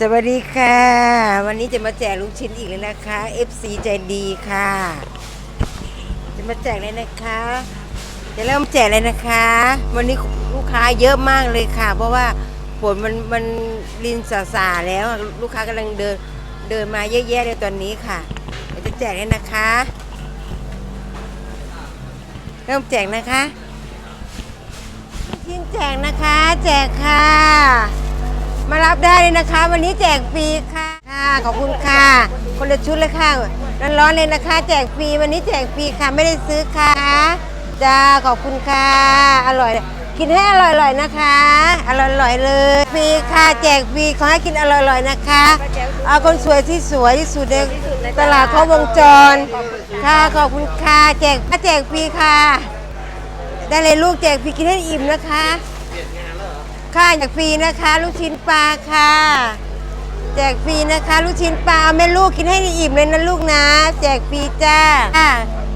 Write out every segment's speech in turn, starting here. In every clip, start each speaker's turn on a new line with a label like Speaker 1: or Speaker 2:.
Speaker 1: สวัสดีค่ะ วันนี้จะมาแจกลูกชิ้นอีกเลยนะคะ FC ใจดีค่ะ จะมาแจกเลยนะคะ จะเริ่มแจกเลยนะคะ วันนี้ลูกค้าเยอะมากเลยค่ะ เพราะว่าฝนมันมันรินสาสาแล้วลูกค้ากำลังเดินเดินมาเยอะแยะเลยตอนนี้ค่ะเดี๋ยวจะแจกเลยนะคะ เริ่มแจกนะคะชิ้นแจกนะคะ แจกค่ะ มารับได้เลยนะคะ วันนี้แจกฟรีค่ะค่ะขอบคุณค่ะ คนละชุดเลยค่ะร้อนๆเลยนะคะ แจกฟรีวันนี้แจกฟรีค่ะไม่ได้ซื้อค่ะจ้าขอบคุณค่ะ อร่อย กินให้อร่อยๆนะคะ อร่อยๆเลยฟรีค่ะแจกฟรีขอให้กินอร่อยๆนะคะ เอาคนสวยที่สวยที่สุดในตลาดครบวงจร ค่ะขอบคุณค่ะแจกแจกฟรีค่ะ ได้เลยลูกแจกฟรีกินให้อิ่มนะคะ ค่ะแจกฟรีนะคะ ลูกชิ้นปลาค่ะ แจกฟรีนะคะ ลูกชิ้นปลาเอาแม่ลูกกินให้อิ่มเลยนะลูกนะ แจกฟรีจ้าค่ะ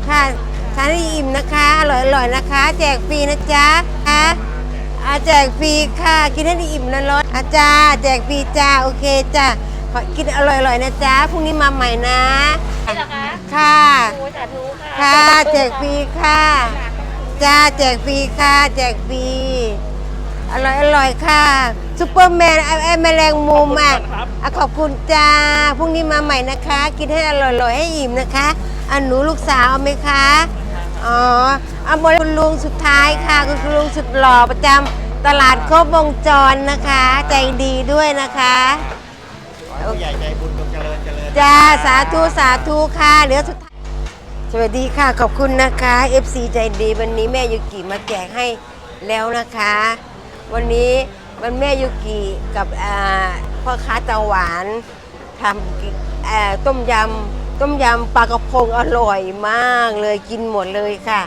Speaker 1: ค่ะทานให้อิ่มนะคะอร่อยอร่อยๆนะคะ แจกฟรีนะจ๊ะค่ะอาแจกฟรีค่ะ กินให้อิ่มนะรสอาจ้าแจกฟรีจ้าโอเคจ้าขอกินอร่อยๆนะจ๊ะพรุ่งนี้มาใหม่นะ
Speaker 2: นี่เหรอคะ
Speaker 1: ค่ะ
Speaker 2: โอ้สาธุค่ะ
Speaker 1: ค่ะแจกฟรีค่ะจ้าแจกฟรีค่ะ แจกฟรี อร่อยอร่อยค่ะซูเปอร์แมนไอ้ไอ้แมลงมุมอะอะขอบคุณจ้าพรุ่งนี้มาใหม่นะคะ กินให้อร่อยอร่อยให้อิ่มนะคะอันหนูลูกสาวเอาไหมคะ อ๋อเอาหมดคุณลุงสุดท้ายค่ะ คุณลุงสุดหล่อประจำตลาดครบวงจรนะคะ ใจดีด้วยนะคะ
Speaker 3: ขอให้ผู้ใหญ่ใจบุญจงเจริญเจริญ
Speaker 1: จ้าสาธุสาธุค่ะเหลือสุดท้ายสวัสดีค่ะขอบคุณนะคะ FC ใจดีวันนี้แม่ยุกิมาแจกให้แล้วนะคะ วันนี้วันแม่ยุกิกับพ่อค้าตาหวานทำต้มยำต้มยำปลากระพงอร่อยมากเลยกินหมดเลยค่ะ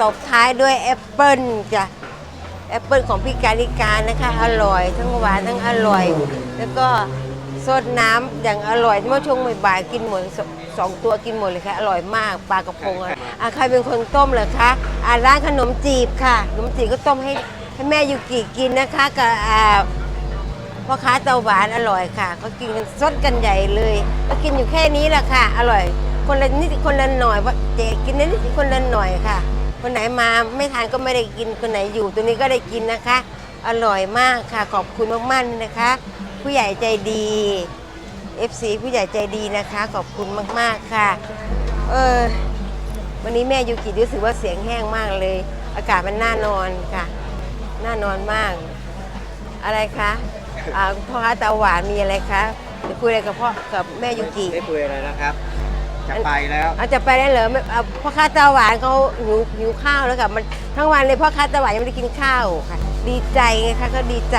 Speaker 1: ตบท้ายด้วยแอปเปิ้ลจ้ะแอปเปิลของพี่การิการนะคะ อร่อย ทั้งหวานทั้งอร่อย แล้วก็สดน้ำอย่างอร่อยเมื่อช่วงบ่ายกินหมดสสองตัวกินหมดเลยค่ะ อร่อยมากปลากระพงอะใครเป็นคนต้มเหรอคะอะร้านขนมจีบค่ะขนมจีบก็ต้มให้ ให้แม่ยูกิกินนะคะกับอ่าพ่อค้าเตาหวานอร่อยค่ะเขากินกันสดกันใหญ่เลยก็กินอยู่แค่นี้แหละค่ะ อร่อย คนละนิดคนละหน่อยว่าเจ๊กินนิดคนละหน่อยค่ะ คนไหนมาไม่ทานก็ไม่ได้กินคนไหนอยู่ตัวนี้ก็ได้กินนะคะ อร่อยมากค่ะขอบคุณมากๆนะคะ ผู้ใหญ่ใจดี FC ผู้ใหญ่ใจดีนะคะ ขอบคุณมากๆค่ะเออวันนี้แม่ยูกิรู้สึกว่าเสียงแห้งมากเลย อากาศมันน่านอนค่ะ น่านอนมาก อะไรคะอ่าพ่อค้าตาหวานมีอะไรคะจะคุยอะไรกับพ่อกับแม่ยูกิ
Speaker 3: ได้คุยอะไรนะครับ จะไปแล้ว
Speaker 1: อาจจะไปได้เหรอไม่เอาพ่อค้าตาหวานเขาหิวหิวข้าวแล้วค่ะมันทั้งวันเลยพ่อค้าตาหวานยังไม่ได้กินข้าวค่ะ ดีใจไงคะเขาดีใจ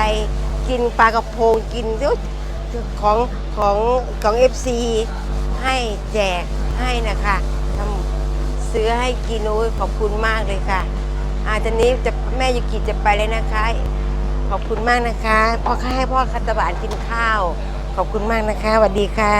Speaker 1: กินปลากระพงกินเดี๋ยวของของของเอฟซีให้แจกให้นะคะทำซื้อให้กินโอ้ยขอบคุณมากเลยค่ะ อาจจะนี้จะแม่ยุกิจะไปเลยนะคะ ขอบคุณมากนะคะพ่อค้าให้พ่อคาตาหวานกินข้าว ขอบคุณมากนะคะสวัสดีค่ะ